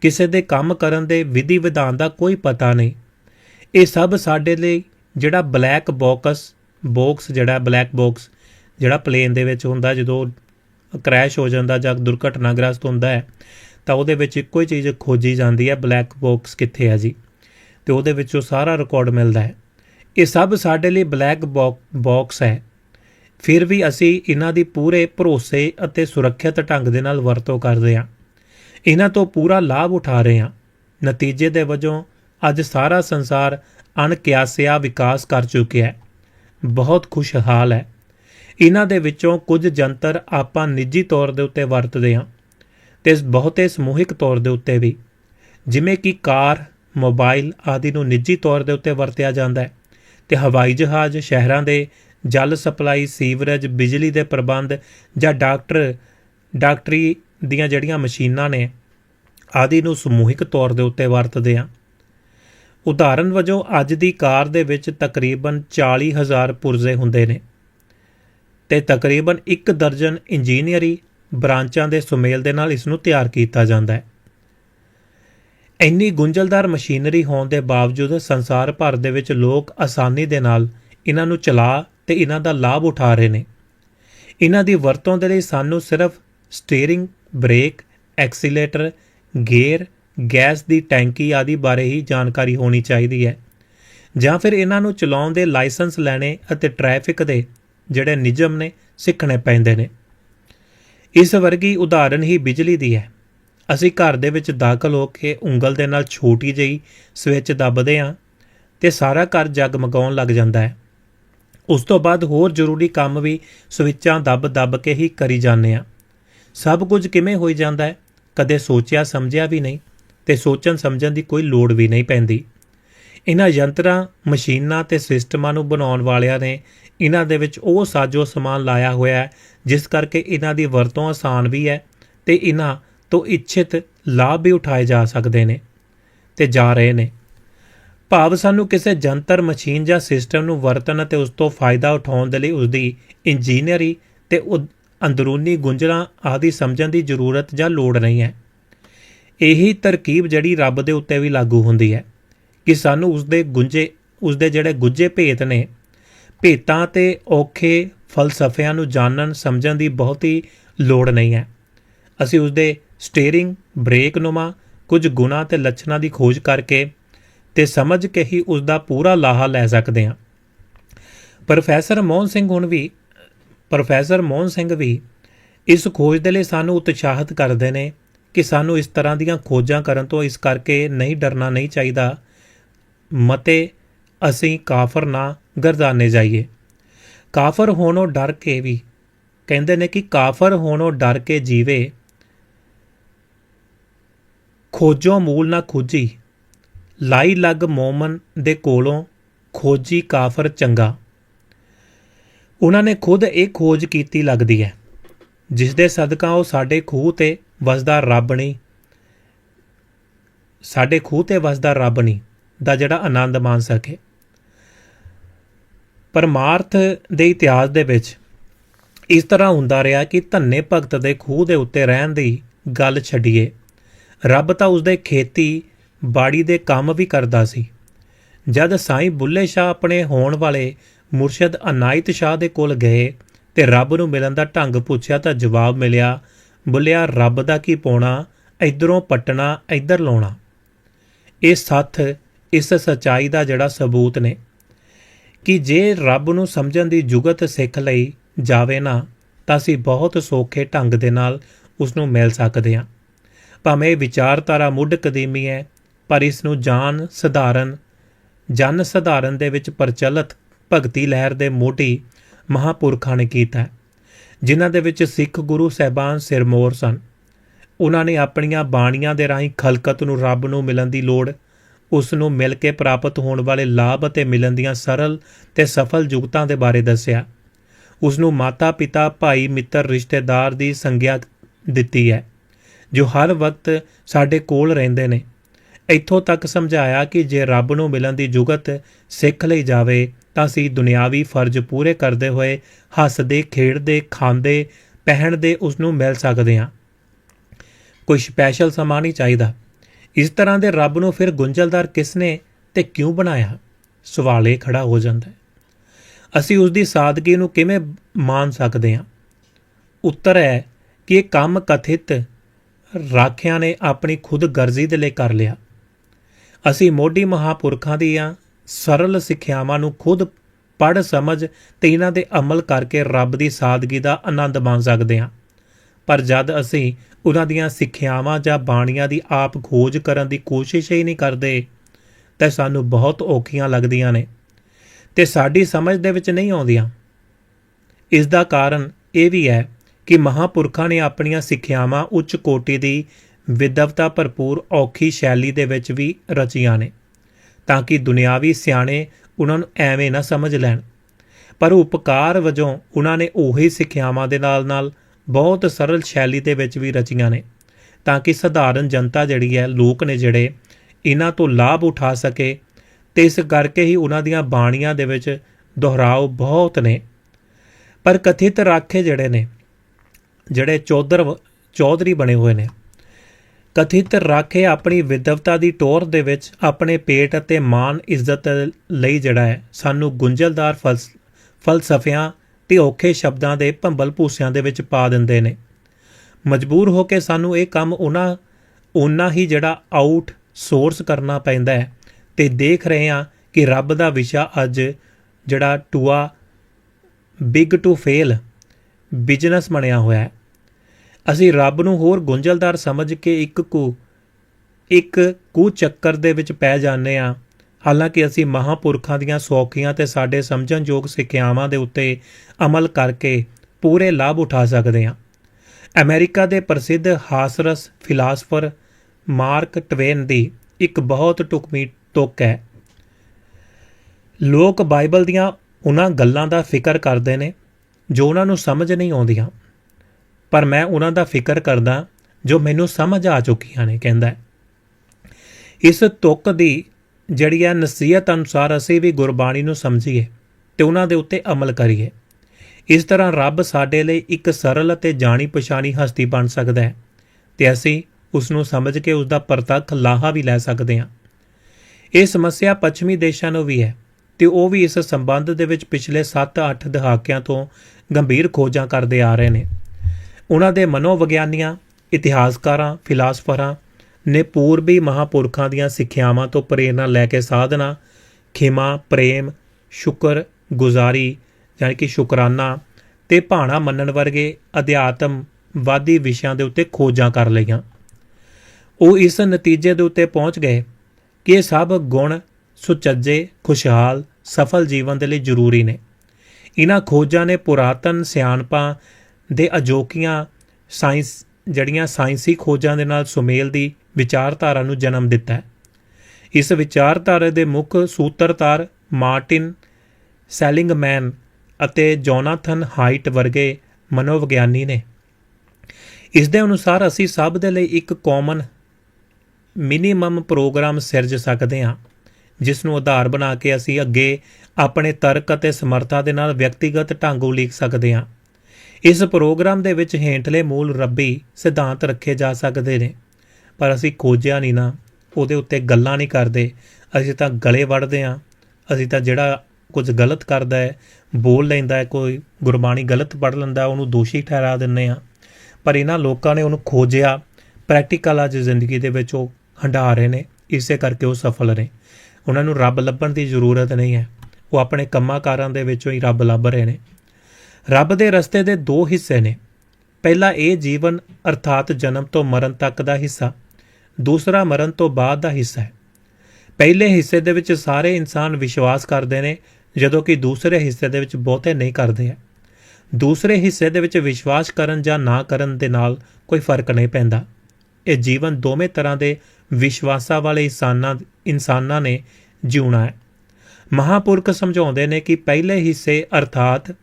ਕਿਸੇ ਦੇ ਕੰਮ ਕਰਨ ਦੇ ਵਿਧੀ ਵਿਧਾਨ ਦਾ ਕੋਈ ਪਤਾ ਨਹੀਂ। ਇਹ ਸਭ ਸਾਡੇ ਲਈ ਜਿਹੜਾ ਬਲੈਕ ਬਾਕਸ ਬਾਕਸ ਜਿਹੜਾ, ਬਲੈਕ ਬਾਕਸ ਜਿਹੜਾ ਪਲੇਨ ਦੇ ਵਿੱਚ ਹੁੰਦਾ ਜਦੋਂ ਕ੍ਰੈਸ਼ ਹੋ ਜਾਂਦਾ ਜਾਂ ਦੁਰਘਟਨਾਗ੍ਰਸਤ ਹੁੰਦਾ ਹੈ, ਤਾਂ ਉਹਦੇ ਵਿੱਚ ਇੱਕੋ ਹੀ ਚੀਜ਼ ਖੋਜੀ ਜਾਂਦੀ ਹੈ, ਬਲੈਕ ਬਾਕਸ ਕਿੱਥੇ ਹੈ ਜੀ? ਤੇ ਉਹਦੇ ਵਿੱਚੋਂ ਸਾਰਾ ਰਿਕਾਰਡ ਮਿਲਦਾ ਹੈ। ਇਹ ਸਭ ਸਾਡੇ ਲਈ ਬਲੈਕ ਬਾਕਸ ਹੈ। ਫਿਰ ਵੀ ਅਸੀਂ ਇਹਨਾਂ ਦੀ ਪੂਰੇ ਭਰੋਸੇ ਅਤੇ ਸੁਰੱਖਿਅਤ ਢੰਗ ਦੇ ਨਾਲ ਵਰਤੋਂ ਕਰਦੇ ਹਾਂ। ਇਹਨਾਂ ਤੋਂ ਪੂਰਾ ਲਾਭ ਉਠਾ ਰਹੇ ਹਾਂ। ਨਤੀਜੇ ਦੇ ਵਜੋਂ, ਅੱਜ ਸਾਰਾ ਸੰਸਾਰ ਅਣਕਿਆਸਿਆ ਵਿਕਾਸ ਕਰ ਚੁੱਕਿਆ ਹੈ। ਬਹੁਤ ਖੁਸ਼ਹਾਲ ਹੈ। ਇਹਨਾਂ ਦੇ ਵਿੱਚੋਂ ਕੁਝ ਜੰਤਰ ਆਪਾਂ ਨਿੱਜੀ ਤੌਰ ਦੇ ਉੱਤੇ ਵਰਤਦੇ ਹਾਂ ਤੇ ਬਹੁਤੇ ਸਮੂਹਿਕ ਤੌਰ ਦੇ ਉੱਤੇ ਵੀ। ਜਿਵੇਂ ਕਿ ਕਾਰ, ਮੋਬਾਈਲ ਆਦਿ ਨੂੰ ਨਿੱਜੀ ਤੌਰ ਦੇ ਉੱਤੇ ਵਰਤਿਆ ਜਾਂਦਾ ਹੈ ਤੇ ਹਵਾਈ ਜਹਾਜ਼ ਸ਼ਹਿਰਾਂ ਦੇ ਜਲ ਸਪਲਾਈ, ਸੀਵਰੇਜ, ਬਿਜਲੀ ਦੇ ਪ੍ਰਬੰਧ ਜਾਂ ਡਾਕਟਰ, ਡਾਕਟਰੀ ਦੀਆਂ ਜਿਹੜੀਆਂ ਮਸ਼ੀਨਾਂ ਨੇ, ਆਦਿ ਨੂੰ ਸਮੂਹਿਕ ਤੌਰ ਦੇ ਉੱਤੇ ਵਰਤਦੇ ਆ ਉਦਾਹਰਨ ਵਜੋਂ, ਅੱਜ ਦੀ ਕਾਰ ਦੇ ਵਿੱਚ ਤਕਰੀਬਨ 40000 ਪੁਰਜ਼ੇ ਹੁੰਦੇ ਨੇ ਤੇ ਤਕਰੀਬਨ 1 ਦਰਜਨ ਇੰਜੀਨੀਅਰੀ ਬ੍ਰਾਂਚਾਂ ਦੇ ਸੁਮੇਲ ਦੇ ਨਾਲ ਇਸ ਨੂੰ ਤਿਆਰ ਕੀਤਾ ਜਾਂਦਾ ਹੈ। ਇੰਨੀ ਗੁੰਝਲਦਾਰ ਮਸ਼ੀਨਰੀ ਹੋਣ ਦੇ ਬਾਵਜੂਦ ਸੰਸਾਰ ਭਰ ਦੇ ਵਿੱਚ ਲੋਕ ਆਸਾਨੀ ਦੇ ਨਾਲ ਇਹਨਾਂ ਨੂੰ ਚਲਾ ਤੇ ਇਹਨਾਂ ਦਾ ਲਾਭ ਉਠਾ ਰਹੇ ਨੇ। ਇਹਨਾਂ ਦੀ ਵਰਤੋਂ ਦੇ ਲਈ ਸਾਨੂੰ ਸਿਰਫ steering, brake, accelerator, gear, gas ਦੀ ਟੈਂਕੀ ਆਦਿ ਬਾਰੇ ਹੀ ਜਾਣਕਾਰੀ ਹੋਣੀ ਚਾਹੀਦੀ ਹੈ। ਜਾਂ ਫਿਰ ਇਹਨਾਂ ਨੂੰ ਚਲਾਉਣ ਦੇ ਲਾਇਸੈਂਸ ਲੈਣੇ ਅਤੇ ਟ੍ਰੈਫਿਕ ਦੇ ਜਿਹੜੇ ਨਿਯਮ ਨੇ, ਸਿੱਖਣੇ ਪੈਂਦੇ ਨੇ। ਇਸ ਵਰਗੀ ਉਦਾਹਰਨ ਹੀ ਬਿਜਲੀ ਦੀ ਹੈ। ਅਸੀਂ ਘਰ ਦੇ ਵਿੱਚ ਦਾਖਲ ਹੋ ਕੇ ਉਂਗਲ ਦੇ ਨਾਲ ਛੋਟੀ ਜਿਹੀ ਸਵਿਚ ਦੱਬਦੇ ਹਾਂ ਤੇ ਸਾਰਾ ਘਰ ਜਗਮਗਾਉਣ ਲੱਗ ਜਾਂਦਾ ਹੈ। ਉਸ ਤੋਂ ਬਾਅਦ ਹੋਰ ਜ਼ਰੂਰੀ ਕੰਮ ਵੀ ਸਵਿੱਚਾਂ ਦੱਬ-ਦੱਬ ਕੇ ਹੀ ਕਰੀ ਜਾਂਦੇ ਆ ਸਭ ਕੁਝ ਕਿਵੇਂ ਹੋਈ ਜਾਂਦਾ ਹੈ? ਕਦੇ ਸੋਚਿਆ, ਸਮਝਿਆ ਵੀ ਨਹੀਂ ਤੇ ਸੋਚਣ ਸਮਝਣ ਦੀ ਕੋਈ ਲੋੜ ਵੀ ਨਹੀਂ ਪੈਂਦੀ। ਇਹਨਾਂ ਯੰਤਰਾਂ, ਮਸ਼ੀਨਾਂ ਤੇ ਸਿਸਟਮਾਂ ਨੂੰ ਬਣਾਉਣ ਵਾਲਿਆਂ ਨੇ ਇਹਨਾਂ ਦੇ ਵਿੱਚ ਉਹ ਸਾਜੋ ਸਮਾਨ ਲਾਇਆ ਹੋਇਆ ਹੈ, ਜਿਸ ਕਰਕੇ ਇਹਨਾਂ ਦੀ ਵਰਤੋਂ ਆਸਾਨ ਵੀ ਹੈ ਤੇ ਇਹਨਾਂ ਤੋਂ ਇੱਛਿਤ ਲਾਭ ਵੀ ਉਠਾਏ ਜਾ ਸਕਦੇ ਨੇ ਤੇ ਜਾ ਰਹੇ ਨੇ। ਭਾਵ ਸਾਨੂੰ ਕਿਸੇ ਜੰਤਰ, ਮਸ਼ੀਨ ਜਾਂ ਸਿਸਟਮ ਨੂੰ ਵਰਤਣ ਅਤੇ ਉਸ ਤੋਂ ਫਾਇਦਾ ਉਠਾਉਣ ਦੇ ਲਈ ਉਸ ਦੀ ਇੰਜੀਨੀਅਰੀ ਤੇ ਉਹ ਅੰਦਰੂਨੀ ਗੁੰਝਲਾਂ ਆਦਿ ਸਮਝਣ ਦੀ ਜ਼ਰੂਰਤ ਜਾਂ ਲੋੜ ਨਹੀਂ ਹੈ। ਇਹੀ ਤਰਕੀਬ ਜਿਹੜੀ ਰੱਬ ਦੇ ਉੱਤੇ ਵੀ ਲਾਗੂ ਹੁੰਦੀ ਹੈ ਕਿ ਸਾਨੂੰ ਉਸ ਦੇ ਗੁੰਝੇ ਉਸ ਦੇ ਜਿਹੜੇ ਗੁੱਝੇ ਭੇਤ ਨੇ, ਭੇਤਾਂ ਤੇ ਔਖੇ ਫਲਸਫਿਆਂ ਨੂੰ ਜਾਣਨ, ਸਮਝਣ ਦੀ ਬਹੁਤੀ ਲੋੜ ਨਹੀਂ ਹੈ। ਅਸੀਂ ਉਸ ਦੇ ਸਟੀਅਰਿੰਗ, ਬ੍ਰੇਕ ਨੁਮਾ, ਕੁਝ ਗੁਣਾ ਤੇ ਲੱਛਣਾਂ ਦੀ ਖੋਜ ਕਰਕੇ ਤੇ ਸਮਝ ਕੇ ਹੀ ਉਸ ਦਾ ਪੂਰਾ ਲਾਹਾ ਲੈ ਸਕਦੇ ਹਾਂ। ਪ੍ਰੋਫੈਸਰ ਮੋਹਨ ਸਿੰਘ ਹੁਣ ਵੀ ਪ੍ਰੋਫੈਸਰ ਮੋਹਨ ਸਿੰਘ ਵੀ ਇਸ ਖੋਜ ਦੇ ਲਈ ਸਾਨੂੰ ਉਤਸ਼ਾਹਿਤ ਕਰਦੇ ਨੇ ਕਿ ਸਾਨੂੰ ਇਸ ਤਰ੍ਹਾਂ ਦੀਆਂ ਖੋਜਾਂ ਕਰਨ ਤੋਂ ਇਸ ਕਰਕੇ ਨਹੀਂ ਡਰਨਾ ਨਹੀਂ ਚਾਹੀਦਾ। ਮਤੇ ਅਸੀਂ ਕਾਫਰ ਨਾ ਗਰਦਾਨੇ ਜਾਈਏ। ਕਾਫਰ ਹੋਣੋਂ ਡਰ ਕੇ ਵੀ ਕਹਿੰਦੇ ਨੇ ਕਿ ਕਾਫਰ ਹੋਣੋਂ ਡਰ ਕੇ ਜੀਵੇ। ਖੋਜੋਂ ਮੂਲ ਨਾ ਖੋਜੀ। ਲਾਈ ਲੱਗ ਮੋਮਨ ਦੇ ਕੋਲੋਂ ਖੋਜੀ ਕਾਫਰ ਚੰਗਾ। ਉਹਨਾਂ ਨੇ ਖੁਦ ਇਹ ਖੋਜ ਕੀਤੀ ਲੱਗਦੀ ਹੈ। ਜਿਸ ਦੇ ਸਦਕਾ ਉਹ ਸਾਡੇ ਖੂਹ ਤੇ ਵਸਦਾ ਰੱਬ ਨਹੀਂ ਸਾਡੇ ਖੂਹ ਤੇ ਵਸਦਾ ਰੱਬ ਨਹੀਂ ਦਾ ਜਿਹੜਾ ਆਨੰਦ ਮਾਣ ਸਕੇ। ਪਰਮਾਰਥ ਦੇ ਇਤਿਹਾਸ ਦੇ ਵਿੱਚ ਇਸ ਤਰ੍ਹਾਂ ਹੁੰਦਾ ਰਿਹਾ ਕਿ ਧੰਨੇ ਭਗਤ ਦੇ ਖੂਹ ਦੇ ਉੱਤੇ ਰਹਿਣ ਦੀ ਗੱਲ ਛੱਡੀਏ। ਰੱਬ ਤਾਂ ਉਸਦੇ ਖੇਤੀ ਬਾੜੀ ਦੇ ਕੰਮ ਵੀ ਕਰਦਾ ਸੀ। ਜਦ ਸਾਈਂ ਬੁੱਲੇ ਸ਼ਾਹ ਆਪਣੇ ਹੋਣ ਵਾਲੇ ਮੁਰਸ਼ਦ ਅਨਾਇਤ ਸ਼ਾਹ ਦੇ ਕੋਲ ਗਏ ਤੇ ਰੱਬ ਨੂੰ ਮਿਲਣ ਦਾ ਢੰਗ ਪੁੱਛਿਆ ਤਾਂ ਜਵਾਬ ਮਿਲਿਆ ਬੁੱਲਿਆ ਰੱਬ ਦਾ ਕੀ ਪਾਉਣਾ? ਇਧਰੋਂ ਪਟਣਾ, ਇਧਰ ਲਾਉਣਾ। ਇਹ ਸੱਥ ਇਸ ਸਚਾਈ ਦਾ ਜਿਹੜਾ ਸਬੂਤ ਨੇ ਕਿ ਜੇ ਰੱਬ ਨੂੰ ਸਮਝਣ ਦੀ ਜੁਗਤ ਸਿੱਖ ਲਈ ਜਾਵੇ ਨਾ, ਤਾਂ ਅਸੀਂ ਬਹੁਤ ਸੌਖੇ ਢੰਗ ਦੇ ਨਾਲ ਉਸ ਨੂੰ ਮਿਲ ਸਕਦੇ ਹਾਂ। ਭਾਵੇਂ ਵਿਚਾਰਧਾਰਾ ਮੁੱਢ ਕਦੀਮੀ ਹੈ ਪਰ ਇਸ ਨੂੰ ਜਾਨ ਸਧਾਰਨ, ਜਨ ਸਧਾਰਨ ਦੇ ਵਿੱਚ ਪ੍ਰਚਲਿਤ ਭਗਤੀ ਲਹਿਰ ਦੇ ਮੋਢੀ ਮਹਾਪੁਰਖਾਂ ਨੇ ਕੀਤਾ ਜਿਨ੍ਹਾਂ ਦੇ ਵਿੱਚ ਸਿੱਖ ਗੁਰੂ ਸਹਿਬਾਨ ਸਿਰਮੌਰ ਸਨ। ਉਹਨਾਂ ਨੇ ਆਪਣੀਆਂ ਬਾਣੀਆਂ ਦੇ ਰਾਹੀਂ ਖਲਕਤ ਨੂੰ ਰੱਬ ਨੂੰ ਮਿਲਣ ਦੀ ਲੋੜ, ਉਸ ਨੂੰ ਮਿਲ ਕੇ ਪ੍ਰਾਪਤ ਹੋਣ ਵਾਲੇ ਲਾਭ ਅਤੇ ਮਿਲਣ ਦੀਆਂ ਸਰਲ ਤੇ ਸਫਲ ਜੁਗਤਾਂ ਦੇ ਬਾਰੇ ਦੱਸਿਆ। ਉਸ ਨੂੰ ਮਾਤਾ ਪਿਤਾ, ਭਾਈ, ਮਿੱਤਰ, ਰਿਸ਼ਤੇਦਾਰ ਦੀ ਸੰਗਿਆ ਦਿੱਤੀ ਹੈ, ਜੋ ਹਰ ਵਕਤ ਸਾਡੇ ਕੋਲ ਰਹਿੰਦੇ ਨੇ। ਇੱਥੋਂ ਤੱਕ ਸਮਝਾਇਆ ਕਿ ਜੇ ਰੱਬ ਨੂੰ ਮਿਲਣ ਦੀ ਜੁਗਤ ਸਿੱਖ ਲਈ ਜਾਵੇ, ਤਾਂ ਅਸੀਂ ਦੁਨਿਆਵੀ ਫਰਜ਼ ਪੂਰੇ ਕਰਦੇ ਹੋਏ ਹੱਸਦੇ, ਖੇਡਦੇ, ਖਾਂਦੇ, ਪਹਿਨਦੇ ਉਸ ਨੂੰ ਮਿਲ ਸਕਦੇ ਹਾਂ। ਕੋਈ ਸਪੈਸ਼ਲ ਸਮਾਂ ਨਹੀਂ ਚਾਹੀਦਾ। ਇਸ ਤਰ੍ਹਾਂ ਦੇ ਰੱਬ ਨੂੰ ਫਿਰ ਗੁੰਝਲਦਾਰ ਕਿਸਨੇ ਤੇ ਕਿਉਂ ਬਣਾਇਆ? ਸਵਾਲ ਇਹ ਖੜਾ ਹੋ ਜਾਂਦਾ ਹੈ। ਅਸੀਂ ਉਸ ਦੀ ਸਾਦਗੀ ਨੂੰ ਕਿਵੇਂ ਮਾਨ ਸਕਦੇ ਹਾਂ? ਉੱਤਰ ਹੈ ਕਿ ਇਹ ਕੰਮ ਕਥਿਤ ਰਾਖਿਆਂ ਨੇ ਆਪਣੀ ਖੁਦ ਗਰਜ਼ੀ ਦੇ ਲਈ ਕਰ ਲਿਆ। ਅਸੀਂ ਮੋਢੀ ਮਹਾਪੁਰਖਾਂ ਦੀਆਂ ਸਰਲ ਸਿੱਖਿਆਵਾਂ ਨੂੰ ਖੁਦ ਪੜ੍ਹ ਸਮਝ ਤੇ ਇਹਨਾਂ ਦੇ ਅਮਲ ਕਰਕੇ ਰੱਬ ਦੀ ਸਾਦਗੀ ਦਾ ਆਨੰਦ ਮਾਣ ਸਕਦੇ ਹਾਂ ਪਰ ਜਦ ਅਸੀਂ ਉਹਨਾਂ ਦੀਆਂ ਸਿੱਖਿਆਵਾਂ ਜਾਂ ਬਾਣੀਆਂ ਦੀ ਆਪ ਖੋਜ ਕਰਨ ਦੀ ਕੋਸ਼ਿਸ਼ ਹੀ ਨਹੀਂ ਕਰਦੇ, ਤਾਂ ਸਾਨੂੰ ਬਹੁਤ ਔਖੀਆਂ ਲੱਗਦੀਆਂ ਨੇ ਤੇ ਸਾਡੀ ਸਮਝ ਦੇ ਵਿੱਚ ਨਹੀਂ ਆਉਂਦੀਆਂ। ਇਸ ਦਾ ਕਾਰਨ ਇਹ ਵੀ ਹੈ ਕਿ ਮਹਾਪੁਰਖਾਂ ਨੇ ਆਪਣੀਆਂ ਸਿੱਖਿਆਵਾਂ ਉੱਚ ਕੋਟੀ ਦੀ ਵਿਦਵਤਾ ਭਰਪੂਰ ਔਖੀ ਸ਼ੈਲੀ ਦੇ ਵਿੱਚ ਵੀ ਰਚੀਆਂ ਨੇ, ਤਾਂ ਕਿ ਦੁਨਿਆਵੀ ਸਿਆਣੇ ਉਹਨਾਂ ਨੂੰ ਐਵੇਂ ਨਾ ਸਮਝ ਲੈਣ। ਪਰ ਉਪਕਾਰ ਵਜੋਂ ਉਹਨਾਂ ਨੇ ਉਹੀ ਸਿੱਖਿਆਵਾਂ ਦੇ ਨਾਲ-ਨਾਲ ਬਹੁਤ ਸਰਲ ਸ਼ੈਲੀ ਦੇ ਵਿੱਚ ਵੀ ਰਚੀਆਂ ਨੇ, ਤਾਂ ਕਿ ਸਧਾਰਨ ਜਨਤਾ ਜਿਹੜੀ ਹੈ, ਲੋਕ ਨੇ ਜਿਹੜੇ ਇਹਨਾਂ ਤੋਂ ਲਾਭ ਉਠਾ ਸਕੇ ਤੇ ਇਸ ਕਰਕੇ ਹੀ ਉਹਨਾਂ ਦੀਆਂ ਬਾਣੀਆਂ ਦੇ ਵਿੱਚ ਦੁਹਰਾਓ ਬਹੁਤ ਨੇ। ਪਰ ਕਥਿਤ ਰਾਖੇ ਜਿਹੜੇ ਨੇ, ਜਿਹੜੇ ਚੌਧਰ ਚੌਧਰੀ ਬਣੇ ਹੋਏ ਨੇ ਕਥਿਤ ਰਾਖੇ ਆਪਣੀ ਵਿਦਵਤਾ ਦੀ ਟੋਰ ਦੇ ਵਿੱਚ ਆਪਣੇ ਪੇਟ ਅਤੇ ਮਾਨ ਇੱਜ਼ਤ ਲਈ ਜਿਹੜਾ ਹੈ, ਸਾਨੂੰ ਗੁੰਝਲਦਾਰ ਫਲਸ, ਫਲਸਫਿਆਂ ਤੇ ਔਖੇ ਸ਼ਬਦਾਂ ਦੇ ਭੰਬਲ ਭੂਸਿਆਂ ਦੇ ਵਿੱਚ ਪਾ ਦਿੰਦੇ ਨੇ। ਮਜਬੂਰ ਹੋ ਕੇ ਸਾਨੂੰ ਇਹ ਕੰਮ ਉਹਨਾਂ ਉਹਨਾਂ ਹੀ ਜਿਹੜਾ ਆਊਟ ਸੋਰਸ ਕਰਨਾ ਪੈਂਦਾ ਹੈ ਤੇ ਦੇਖ ਰਹੇ ਹਾਂ ਕਿ ਰੱਬ ਦਾ ਵਿਸ਼ਾ ਅੱਜ ਜਿਹੜਾ too big to fail business ਬਣਿਆ ਹੋਇਆ ਹੈ। ਅਸੀਂ ਰੱਬ ਨੂੰ ਹੋਰ ਗੁੰਝਲਦਾਰ ਸਮਝ ਕੇ ਇੱਕ ਕੂ ਇੱਕ ਕੂ ਚੱਕਰ ਦੇ ਵਿੱਚ ਪੈ ਜਾਂਦੇ ਆ ਹਾਲਾਂਕਿ ਅਸੀਂ ਮਹਾਪੁਰਖਾਂ ਦੀਆਂ ਸੌਖੀਆਂ ਤੇ ਸਾਡੇ ਸਮਝਣਯੋਗ ਸਿੱਖਿਆਵਾਂ ਦੇ ਉੱਤੇ ਅਮਲ ਕਰਕੇ ਪੂਰੇ ਲਾਭ ਉਠਾ ਸਕਦੇ ਹਾਂ। ਅਮਰੀਕਾ ਦੇ ਪ੍ਰਸਿੱਧ ਹਾਸਰਸ ਫਿਲਾਸਫਰ ਮਾਰਕ ਟਵੇਨ ਦੀ ਇੱਕ ਬਹੁਤ ਟੁਕਮੀ ਤੁਕ ਹੈ। ਲੋਕ ਬਾਈਬਲ ਦੀਆਂ ਉਹਨਾਂ ਗੱਲਾਂ ਦਾ ਫਿਕਰ ਕਰਦੇ ਨੇ ਜੋ ਉਹਨਾਂ ਨੂੰ ਸਮਝ ਨਹੀਂ ਆਉਂਦੀਆਂ। ਪਰ ਮੈਂ ਉਹਨਾਂ ਦਾ ਫਿਕਰ ਕਰਦਾ ਜੋ ਮੈਨੂੰ ਸਮਝ ਆ ਚੁੱਕੀਆਂ ਨੇ, ਕਹਿੰਦਾ ਇਸ ਤੁਕ ਦੀ ਜਿਹੜੀ ਹੈ ਨਸੀਹਤ ਅਨੁਸਾਰ ਅਸੀਂ ਵੀ ਗੁਰਬਾਣੀ ਨੂੰ ਸਮਝੀਏ ਤੇ ਉਹਨਾਂ ਦੇ ਉੱਤੇ ਅਮਲ ਕਰੀਏ। ਇਸ ਤਰ੍ਹਾਂ ਰੱਬ ਸਾਡੇ ਲਈ ਇੱਕ ਸਰਲ ਅਤੇ ਜਾਣੀ ਪਛਾਣੀ ਹਸਤੀ ਬਣ ਸਕਦਾ ਹੈ ਤੇ ਅਸੀਂ ਉਸ ਨੂੰ ਸਮਝ ਕੇ ਉਸ ਦਾ ਪ੍ਰਤੱਖ ਲਾਹਾ ਵੀ ਲੈ ਸਕਦੇ ਹਾਂ। ਇਹ ਸਮੱਸਿਆ ਪੱਛਮੀ ਦੇਸ਼ਾਂ ਨੂੰ ਵੀ ਹੈ ਤੇ ਉਹ ਵੀ ਇਸ ਸੰਬੰਧ ਦੇ ਵਿੱਚ ਪਿਛਲੇ 7-8 ਦਹਾਕਿਆਂ ਤੋਂ ਗੰਭੀਰ ਖੋਜਾਂ ਕਰਦੇ ਆ ਰਹੇ ਨੇ। ਉਹਨਾਂ ਦੇ ਮਨੋਵਿਗਿਆਨੀਆਂ, ਇਤਿਹਾਸਕਾਰਾਂ, ਫਿਲਾਸਫਰਾਂ ਨੇ ਪੂਰਬੀ ਮਹਾਪੁਰਖਾਂ ਦੀਆਂ ਸਿੱਖਿਆਵਾਂ ਤੋਂ ਪ੍ਰੇਰਣਾ ਲੈ ਕੇ ਸਾਧਨਾ, ਖਿਮਾ, ਪ੍ਰੇਮ, ਸ਼ੁਕਰ, ਗੁਜ਼ਾਰੀ ਯਾਨੀ ਕਿ ਸ਼ੁਕਰਾਨਾ ਤੇ ਭਾਣਾ ਮੰਨਣ ਵਰਗੇ ਅਧਿਆਤਮਵਾਦੀ ਵਿਸ਼ਿਆਂ ਦੇ ਉੱਤੇ ਖੋਜਾਂ ਕਰ ਲਈਆਂ। ਉਹ ਇਸ ਨਤੀਜੇ ਦੇ ਉੱਤੇ ਪਹੁੰਚ ਗਏ ਕਿ ਇਹ ਸਭ ਗੁਣ ਸੁਚੱਜੇ, ਖੁਸ਼ਹਾਲ, ਸਫਲ ਜੀਵਨ ਦੇ ਲਈ ਜ਼ਰੂਰੀ ਨੇ। ਇਹਨਾਂ ਖੋਜਾਂ ਨੇ ਪੁਰਾਤਨ ਸਿਆਣਪਾਂ ਦੇ ਅਜੋਕੀਆਂ ਸਾਇੰਸ ਜੜੀਆਂ ਸਾਇੰਸੀ ਖੋਜਾਂ ਦੇ ਨਾਲ ਸੁਮੇਲ ਦੀ ਵਿਚਾਰਧਾਰਾ ਨੂੰ ਜਨਮ ਦਿੱਤਾ ਹੈ। ਇਸ ਵਿਚਾਰਧਾਰਾ ਦੇ ਮੁੱਖ ਸੂਤਰਧਾਰ ਮਾਰਟਿਨ ਸੈਲਿੰਗਮੈਨ ਅਤੇ ਜੋਨਾਥਨ ਹਾਈਟ ਵਰਗੇ ਮਨੋਵਿਗਿਆਨੀ ਨੇ। ਇਸ ਦੇ ਅਨੁਸਾਰ ਅਸੀਂ ਸਭ ਦੇ ਲਈ ਇੱਕ ਕਾਮਨ ਮਿਨੀਮਮ ਪ੍ਰੋਗਰਾਮ ਸਿਰਜ ਸਕਦੇ ਹਾਂ, ਜਿਸ ਨੂੰ ਆਧਾਰ ਬਣਾ ਕੇ ਅਸੀਂ ਅੱਗੇ ਆਪਣੇ ਤਰਕ ਅਤੇ ਸਮਰੱਥਾ ਦੇ ਨਾਲ ਵਿਅਕਤੀਗਤ ਢੰਗ ਉਲੀਕ ਸਕਦੇ ਹਾਂ। ਇਸ ਪ੍ਰੋਗਰਾਮ ਦੇ ਵਿੱਚ ਹੇਠਲੇ ਮੂਲ ਰੱਬੀ ਸਿਧਾਂਤ ਰੱਖੇ ਜਾ ਸਕਦੇ ਨੇ, ਪਰ ਅਸੀਂ ਖੋਜਿਆ ਨਹੀਂ ਨਾ, ਉਹਦੇ ਉੱਤੇ ਗੱਲਾਂ ਨਹੀਂ ਕਰਦੇ, ਅਸੀਂ ਤਾਂ ਗਲੇ ਵੜਦੇ ਹਾਂ, ਅਸੀਂ ਤਾਂ ਜਿਹੜਾ ਕੁਝ ਗਲਤ ਕਰਦਾ ਹੈ, ਬੋਲ ਲੈਂਦਾ ਹੈ, ਕੋਈ ਗੁਰਬਾਣੀ ਗਲਤ ਪੜ੍ਹ ਲੈਂਦਾ, ਉਹਨੂੰ ਦੋਸ਼ੀ ਠਹਿਰਾ ਦਿੰਦੇ ਆ ਪਰ ਇਹਨਾਂ ਲੋਕਾਂ ਨੇ ਉਹਨੂੰ ਖੋਜਿਆ ਪ੍ਰੈਕਟੀਕਲ ਅੱਜ ਜ਼ਿੰਦਗੀ ਦੇ ਵਿੱਚ ਉਹ ਹੰਢਾ ਰਹੇ ਨੇ, ਇਸੇ ਕਰਕੇ ਉਹ ਸਫਲ ਨੇ। ਉਹਨਾਂ ਨੂੰ ਰੱਬ ਲੱਭਣ ਦੀ ਜ਼ਰੂਰਤ ਨਹੀਂ ਹੈ, ਉਹ ਆਪਣੇ ਕੰਮਾਂ ਕਾਰਾਂ ਦੇ ਵਿੱਚੋਂ ਹੀ ਰੱਬ ਲੱਭ ਰਹੇ ਨੇ। ਰੱਬ ਦੇ ਰਸਤੇ ਦੇ ਦੋ ਹਿੱਸੇ ਨੇ। ਪਹਿਲਾ ਇਹ ਜੀਵਨ ਅਰਥਾਤ ਜਨਮ ਤੋਂ ਮਰਨ ਤੱਕ ਦਾ ਹਿੱਸਾ, ਦੂਸਰਾ ਮਰਨ ਤੋਂ ਬਾਅਦ ਦਾ ਹਿੱਸਾ ਹੈ। ਪਹਿਲੇ ਹਿੱਸੇ ਦੇ ਵਿੱਚ ਸਾਰੇ ਇਨਸਾਨ ਵਿਸ਼ਵਾਸ ਕਰਦੇ ਨੇ, ਜਦੋਂ ਕਿ ਦੂਸਰੇ ਹਿੱਸੇ ਦੇ ਵਿੱਚ ਬਹੁਤੇ ਨਹੀਂ ਕਰਦੇ ਹੈ। ਦੂਸਰੇ ਹਿੱਸੇ ਦੇ ਵਿੱਚ ਵਿਸ਼ਵਾਸ ਕਰਨ ਜਾਂ ਨਾ ਕਰਨ ਦੇ ਨਾਲ ਕੋਈ ਫ਼ਰਕ ਨਹੀਂ ਪੈਂਦਾ। ਇਹ ਜੀਵਨ ਦੋਵੇਂ ਤਰ੍ਹਾਂ ਦੇ ਵਿਸ਼ਵਾਸਾਂ ਵਾਲੇ ਇਨਸਾਨਾਂ ਇਨਸਾਨਾਂ ਨੇ ਜਿਉਣਾ ਹੈ। ਮਹਾਪੁਰਖ ਸਮਝਾਉਂਦੇ ਨੇ ਕਿ ਪਹਿਲੇ ਹਿੱਸੇ ਅਰਥਾਤ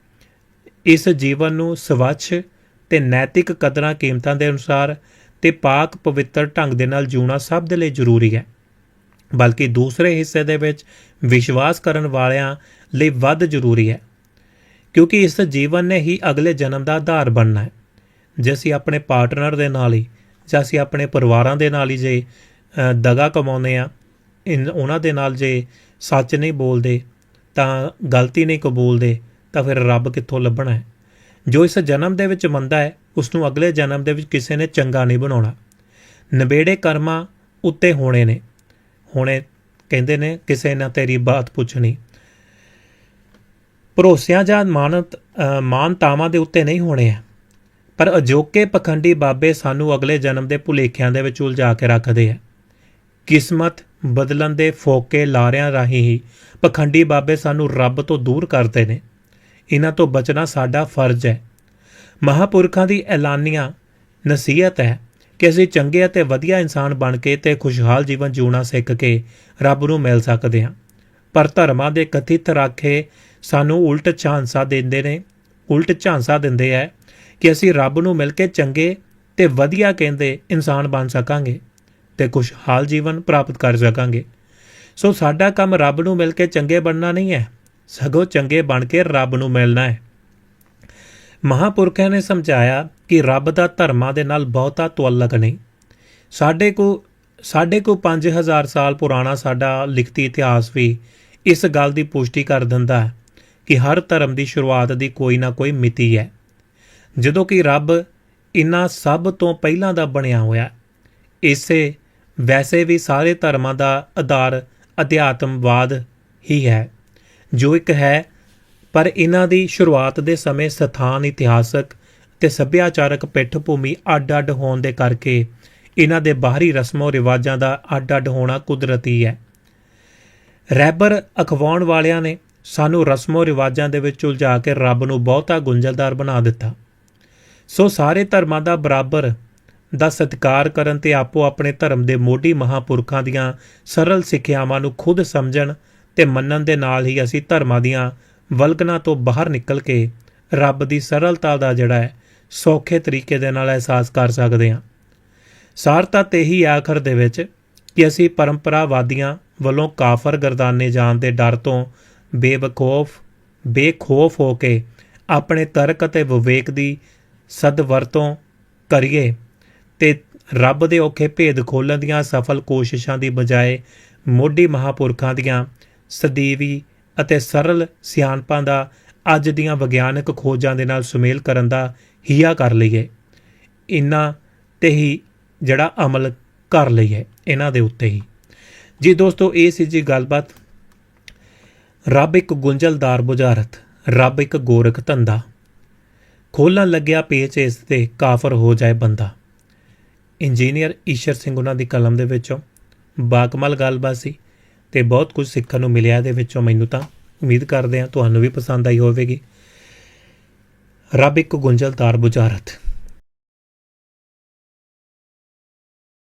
ਇਸ ਜੀਵਨ ਨੂੰ ਸਵੱਛ ਤੇ ਨੈਤਿਕ ਕਦਰਾਂ ਕੀਮਤਾਂ ਦੇ ਅਨੁਸਾਰ ਤੇ ਪਾਕ ਪਵਿੱਤਰ ਢੰਗ ਦੇ ਨਾਲ ਜਿਉਣਾ ਸਭ ਦੇ ਲਈ ਜ਼ਰੂਰੀ ਹੈ। ਬਲਕਿ ਦੂਸਰੇ ਹਿੱਸੇ ਦੇ ਵਿੱਚ ਵਿਸ਼ਵਾਸ ਕਰਨ ਵਾਲਿਆਂ ਲਈ ਵੱਧ ਜ਼ਰੂਰੀ ਹੈ। ਕਿਉਂਕਿ ਇਸ ਜੀਵਨ ਨੇ ਹੀ ਅਗਲੇ ਜਨਮ ਦਾ ਆਧਾਰ ਬਣਨਾ ਹੈ। ਜੇ ਅਸੀਂ ਆਪਣੇ ਪਾਰਟਨਰ ਦੇ ਨਾਲ ਹੀ ਜਾਂ ਅਸੀਂ ਆਪਣੇ ਪਰਿਵਾਰਾਂ ਦੇ ਨਾਲ ਹੀ ਜੇ ਦਗਾ ਕਮਾਉਂਦੇ ਆ ਉਹਨਾਂ ਦੇ ਨਾਲ ਜੇ ਸੱਚ ਨਹੀਂ ਬੋਲਦੇ, ਤਾਂ ਗਲਤੀ ਨਹੀਂ ਕਬੂਲਦੇ ਤਾਂ ਫਿਰ ਰੱਬ ਕਿੱਥੋਂ ਲੱਭਣਾ ਹੈ? ਜੋ ਇਸ ਜਨਮ ਦੇ ਵਿੱਚ ਮੰਦਾ ਹੈ, ਉਸ ਨੂੰ ਅਗਲੇ ਜਨਮ ਦੇ ਵਿੱਚ ਕਿਸੇ ਨੇ ਚੰਗਾ ਨਹੀਂ ਬਣਾਉਣਾ। ਨਵੇੜੇ ਕਰਮਾਂ ਉੱਤੇ ਹੋਣੇ ਨੇ। ਹੁਣੇ ਕਹਿੰਦੇ ਨੇ, ਕਿਸੇ ਨੇ ਤੇਰੀ ਬਾਤ ਪੁੱਛਣੀ। ਭਰੋਸਿਆਂ ਜਾਂ ਮਾਨਤ ਮਾਨਤਾਵਾਂ ਦੇ ਉੱਤੇ ਨਹੀਂ ਹੋਣੇ ਆ ਪਰ ਅਜੋਕੇ ਪਖੰਡੀ ਬਾਬੇ ਸਾਨੂੰ ਅਗਲੇ ਜਨਮ ਦੇ ਭੁਲੇਖਿਆਂ ਦੇ ਵਿੱਚ ਉਲਝਾ ਕੇ ਰੱਖਦੇ ਆ ਕਿਸਮਤ ਬਦਲਣ ਦੇ ਫੋਕੇ ਲਾਰਿਆਂ ਰਾਹੀਂ ਹੀ ਪਖੰਡੀ ਬਾਬੇ ਸਾਨੂੰ ਰੱਬ ਤੋਂ ਦੂਰ ਕਰਦੇ ਨੇ। ਇਹਨਾਂ ਤੋਂ ਬਚਣਾ ਸਾਡਾ ਫਰਜ਼ ਹੈ। ਮਹਾਪੁਰਖਾਂ ਦੀ ਐਲਾਨੀਆਂ ਨਸੀਹਤ ਹੈ ਕਿ ਅਸੀਂ ਚੰਗੇ ਅਤੇ ਵਧੀਆ ਇਨਸਾਨ ਬਣ ਕੇ ਤੇ ਖੁਸ਼ਹਾਲ ਜੀਵਨ ਜਿਉਣਾ ਸਿੱਖ ਕੇ ਰੱਬ ਨੂੰ ਮਿਲ ਸਕਦੇ ਹਾਂ। ਪਰ ਧਰਮਾਂ ਦੇ ਕਥਿਤ ਰਾਖੇ ਸਾਨੂੰ ਉਲਟ ਝਾਂਸਾ ਦਿੰਦੇ ਨੇ। ਉਲਟ ਝਾਂਸਾ ਦਿੰਦੇ ਹੈ ਕਿ ਅਸੀਂ ਰੱਬ ਨੂੰ ਮਿਲ ਕੇ ਚੰਗੇ ਤੇ ਵਧੀਆ ਕਹਿੰਦੇ ਇਨਸਾਨ ਬਣ ਸਕਾਂਗੇ ਤੇ ਖੁਸ਼ਹਾਲ ਜੀਵਨ ਪ੍ਰਾਪਤ ਕਰ ਸਕਾਂਗੇ। ਸੋ ਸਾਡਾ ਕੰਮ ਰੱਬ ਨੂੰ ਮਿਲ ਕੇ ਚੰਗੇ ਬਣਨਾ ਨਹੀਂ ਹੈ। ਸਗੋਂ ਚੰਗੇ ਬਣ ਕੇ ਰੱਬ ਨੂੰ ਮਿਲਣਾ ਹੈ। ਮਹਾਪੁਰਖਾਂ ਨੇ ਸਮਝਾਇਆ ਕਿ ਰੱਬ ਦਾ ਧਰਮਾਂ ਦੇ ਨਾਲ ਬਹੁਤਾ ਤੁਅਲਕ ਨਹੀਂ। ਸਾਡੇ ਕੋ ਸਾਡੇ ਕੋ 5000 ਸਾਲ ਪੁਰਾਣਾ ਸਾਡਾ ਲਿਖਤੀ ਇਤਿਹਾਸ ਵੀ ਇਸ ਗੱਲ ਦੀ ਪੁਸ਼ਟੀ ਕਰ ਦਿੰਦਾ ਹੈ ਕਿ ਹਰ ਧਰਮ ਦੀ ਸ਼ੁਰੂਆਤ ਦੀ ਕੋਈ ਨਾ ਕੋਈ ਮਿਤੀ ਹੈ। ਜਦੋਂ ਕਿ ਰੱਬ ਇਨ੍ਹਾਂ ਸਭ ਤੋਂ ਪਹਿਲਾਂ ਦਾ ਬਣਿਆ ਹੋਇਆ ਇਸੇ ਵੈਸੇ ਵੀ ਸਾਰੇ ਧਰਮਾਂ ਦਾ ਆਧਾਰ ਅਧਿਆਤਮਵਾਦ ਹੀ ਹੈ। ਜੋ ਇੱਕ ਹੈ, ਪਰ ਇਹਨਾਂ ਦੀ ਸ਼ੁਰੂਆਤ ਦੇ ਸਮੇਂ ਸਥਾਨ, ਇਤਿਹਾਸਕ ਤੇ ਸੱਭਿਆਚਾਰਕ ਪਿੱਠ ਭੂਮੀ ਅੱਡ-ਅੱਡ ਹੋਣ ਦੇ ਕਰਕੇ ਇਹਨਾਂ ਦੇ ਬਾਹਰੀ ਰਸਮੋ ਰਿਵਾਜਾਂ ਦਾ ਅੱਡ-ਅੱਡ ਹੋਣਾ ਕੁਦਰਤੀ ਹੈ। ਰੈਬਰ ਅਖਵਾਉਣ ਵਾਲਿਆਂ ਨੇ ਸਾਨੂੰ ਰਸਮੋ ਰਿਵਾਜਾਂ ਦੇ ਵਿੱਚ ਉਲਝਾ ਕੇ ਰੱਬ ਨੂੰ ਬਹੁਤਾ ਗੁੰਝਲਦਾਰ ਬਣਾ ਦਿੱਤਾ। ਸੋ ਸਾਰੇ ਧਰਮਾਂ ਦਾ ਬਰਾਬਰ ਦਾ ਸਤਿਕਾਰ ਕਰਨ ਤੇ ਆਪੋ ਆਪਣੇ ਧਰਮ ਦੇ ਮੋਢੀ ਮਹਾਪੁਰਖਾਂ ਦੀਆਂ ਸਰਲ ਸਿੱਖਿਆਵਾਂ ਨੂੰ ਖੁਦ ਸਮਝਣ ਤੇ ਮੰਨਣ ਦੇ ਨਾਲ ਹੀ ਅਸੀਂ ਧਰਮਾਂ ਦੀਆਂ ਵਲਗਨਾਂ ਤੋਂ ਬਾਹਰ ਨਿਕਲ ਕੇ ਰੱਬ ਦੀ ਸਰਲਤਾ ਦਾ ਜਿਹੜਾ ਹੈ, ਸੌਖੇ ਤਰੀਕੇ ਦੇ ਨਾਲ ਅਹਿਸਾਸ ਕਰ ਸਕਦੇ ਹਾਂ। ਸਾਰਤਾ ਤੇ ਹੀ ਆਖਰ ਦੇ ਵਿੱਚ ਕਿ ਅਸੀਂ ਪਰੰਪਰਾਵਾਦੀਆਂ ਵੱਲੋਂ ਕਾਫਰ ਗਰਦਾਨੇ ਜਾਣ ਦੇ ਡਰ ਤੋਂ ਬੇਵਕੂਫ, ਬੇਖੌਫ ਹੋ ਕੇ ਆਪਣੇ ਤਰਕ ਅਤੇ ਵਿਵੇਕ ਦੀ ਸਦਵਰਤੋਂ ਕਰੀਏ ਤੇ ਰੱਬ ਦੇ ਔਖੇ ਭੇਦ ਖੋਲਣ ਦੀਆਂ ਸਫਲ ਕੋਸ਼ਿਸ਼ਾਂ ਦੀ ਬਜਾਏ ਮੋਢੀ ਮਹਾਪੁਰਖਾਂ ਦੀਆਂ ਸਦੀਵੀ ਅਤੇ ਸਰਲ ਸਿਆਣਪਾਂ ਦਾ ਅੱਜ ਦੀਆਂ ਵਿਗਿਆਨਕ ਖੋਜਾਂ ਦੇ ਨਾਲ ਸੁਮੇਲ ਕਰਨ ਦਾ ਹੀਆ ਕਰ ਲਈਏ। ਇਨ੍ਹਾਂ ਤੇ ਹੀ ਜਿਹੜਾ ਅਮਲ ਕਰ ਲਈਏ ਇਹਨਾਂ ਦੇ ਉੱਤੇ ਹੀ। ਜੀ ਦੋਸਤੋ, ਇਹ ਸੀ ਜੀ ਗੱਲਬਾਤ। ਰੱਬ ਇੱਕ ਗੁੰਝਲਦਾਰ ਬੁਝਾਰਤ, ਰੱਬ ਇੱਕ ਗੋਰਖ ਧੰਦਾ। ਖੋਲਣ ਲੱਗਿਆ ਪੇਚ ਇਸ ਤੇ ਕਾਫਰ ਹੋ ਜਾਏ ਬੰਦਾ। ਇੰਜੀਨੀਅਰ ਈਸ਼ਰ ਸਿੰਘ ਉਹਨਾਂ ਦੀ ਕਲਮ ਦੇ ਵਿੱਚੋਂ ਬਾਕਮਾਲ ਗੱਲਬਾਤ ਸੀ। ਤੇ ਬਹੁਤ ਕੁਝ ਸਿੱਖਣ ਨੂੰ ਮਿਲਿਆ ਇਹਦੇ ਵਿੱਚੋਂ ਮੈਨੂੰ ਤਾਂ। ਉਮੀਦ ਕਰਦੇ ਹਾਂ ਤੁਹਾਨੂੰ ਵੀ ਪਸੰਦ ਆਈ ਹੋਵੇਗੀ। ਰੱਬ ਇੱਕ ਗੁੰਝਲਦਾਰ ਬੁਝਾਰਤ।